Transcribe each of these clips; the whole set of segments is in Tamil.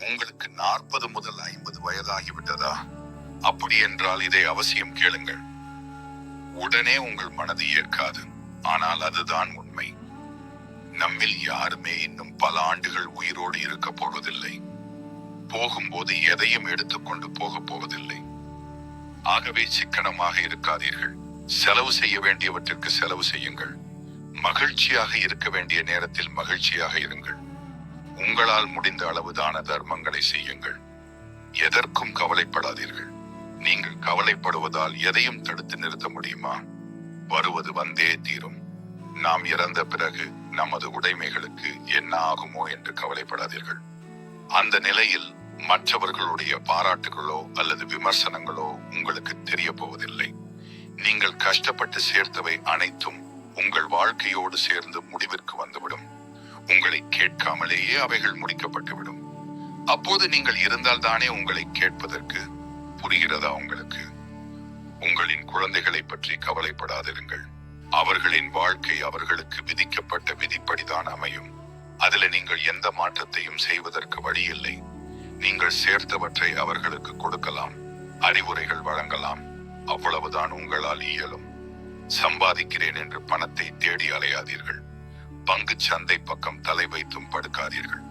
உங்களுக்கு நாற்பது முதல் ஐம்பது வயதாகிவிட்டதா? அப்படி என்றால் இதை அவசியம் கேளுங்கள். உடனே உங்கள் மனது ஏற்காது ஆனால் அதுதான் உண்மை. நம்மில் யாருமே இன்னும் பல ஆண்டுகள் உயிரோடு இருக்க போவதில்லை. போகும்போது எதையும் எடுத்துக்கொண்டு போக போவதில்லை. ஆகவே சிக்கனமாக இருக்காதீர்கள். செலவு செய்ய வேண்டியவற்றிற்கு செலவு செய்யுங்கள். மகிழ்ச்சியாக இருக்க வேண்டிய நேரத்தில் மகிழ்ச்சியாக இருங்கள். உங்களால் முடிந்த அளவுதான தர்மங்களை செய்யுங்கள். எதற்கும் கவலைப்படாதீர்கள். நீங்கள் கவலைப்படுவதால் எதையும் தடுத்து நிறுத்த முடியுமா? வருவது வந்தே தீரும். நாம் இறந்த பிறகு நமது உடைமைகளுக்கு என்ன ஆகுமோ என்று கவலைப்படாதீர்கள். அந்த நிலையில் மற்றவர்களுடைய பாராட்டுகளோ அல்லது விமர்சனங்களோ உங்களுக்கு தெரிய போவதில்லை நீங்கள் கஷ்டப்பட்டு சேர்த்தவை அனைத்தும் உங்கள் வாழ்க்கையோடு சேர்ந்து முடிவிற்கு வந்துவிடும். உங்களை கேட்காமலேயே அவைகள் முடிக்கப்பட்டுவிடும். அப்போது நீங்கள் இருந்தால் தானே உங்களை கேட்பதற்கு புரிகிறதா உங்களுக்கு? உங்களின் குழந்தைகளை பற்றி கவலைப்படாதிருங்கள். அவர்களின் வாழ்க்கை அவர்களுக்கு விதிக்கப்பட்ட விதிப்படிதான் அமையும். அதில் நீங்கள் எந்த மாற்றத்தையும் செய்வதற்கு வழியில்லை. நீங்கள் சேர்த்தவற்றை அவர்களுக்கு கொடுக்கலாம். அறிவுரைகள் வழங்கலாம். அவ்வளவுதான் உங்களால் இயலும். சம்பாதிக்கிறேன் என்று பணத்தை தேடி அலையாதீர்கள். பங்குச் சந்தை பக்கம் தலை வைத்தும் படுக்காதீர்கள்.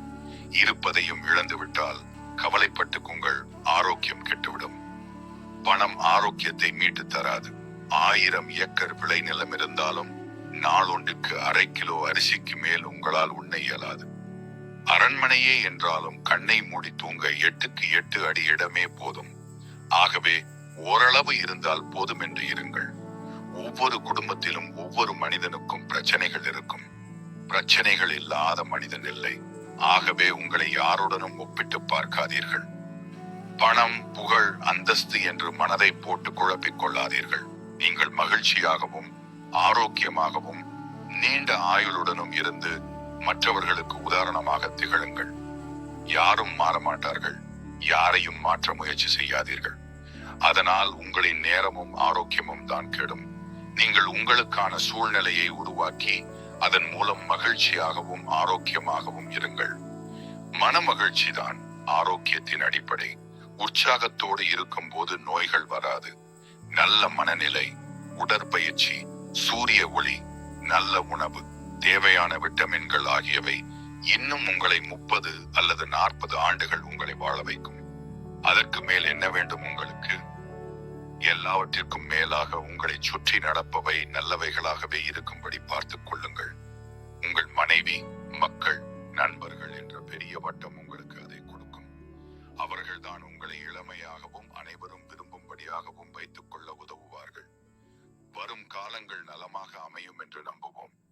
இருப்பதையும் இழந்துவிட்டால் கவலைப்பட்டு உங்கள் ஆரோக்கியம் கெட்டுவிடும். பணம் ஆரோக்கியத்தை மீட்டு தராது. ஆயிரம் ஏக்கர் விளைநிலம் இருந்தாலும் நாளொன்றுக்கு அரை கிலோ அரிசிக்கு மேல் உங்களால் உண்ண இயலாது. அரண்மனையே என்றாலும் கண்ணை மூடி தூங்க எட்டுக்கு எட்டு அடி இடமே போதும். ஆகவே ஓரளவு இருந்தால் போதும் என்று இருங்கள். ஒவ்வொரு குடும்பத்திலும் ஒவ்வொரு மனிதனுக்கும் பிரச்சனைகள் இருக்கும். பிரச்சனைகள் இல்லாத மனிதன் இல்லை. ஆகவே உங்களை யாருடனும் ஒப்பிட்டு பார்க்காதீர்கள். பணம் புகழ் அந்தஸ்து என்று மனதை போட்டு குழப்பிக் கொள்ளாதீர்கள். நீங்கள் மகிழ்ச்சியாகவும் ஆரோக்கியமாகவும் நீண்ட ஆயுளுடனும் இருந்து மற்றவர்களுக்கு உதாரணமாக திகழுங்கள். யாரும் மாறமாட்டார்கள். யாரையும் மாற்ற முயற்சி செய்யாதீர்கள். அதனால் உங்களின் நேரமும் ஆரோக்கியமும் தான் கெடும். நீங்கள் உங்களுக்கான சூழ்நிலையை உருவாக்கி அதன் மூலம் மகிழ்ச்சியாகவும் ஆரோக்கியமாகவும் இருங்கள். மன மகிழ்ச்சி தான் ஆரோக்கியத்தின் அடிப்படை. உற்சாகத்தோடு இருக்கும் போது நோய்கள் வராது. நல்ல மனநிலை உடற்பயிற்சி சூரிய ஒளி நல்ல உணவு தேவையான விட்டமின்கள் ஆகியவை இன்னும் உங்களை முப்பது அல்லது நாற்பது ஆண்டுகள் உங்களை வாழ வைக்கும். அதற்கு மேல் என்ன வேண்டும் உங்களுக்கு? எல்லாவற்றிற்கும் மேலாக உங்களை சுற்றி நடப்பவை நல்லவைகளாகவே இருக்கும்படி பார்த்துக் கொள்ளுங்கள். விரும்பும்படியாகவும் வைத்துக் கொள்ள உதவுவார்கள். வரும் காலங்கள் நலமாக அமையும் என்று நம்புவோம்.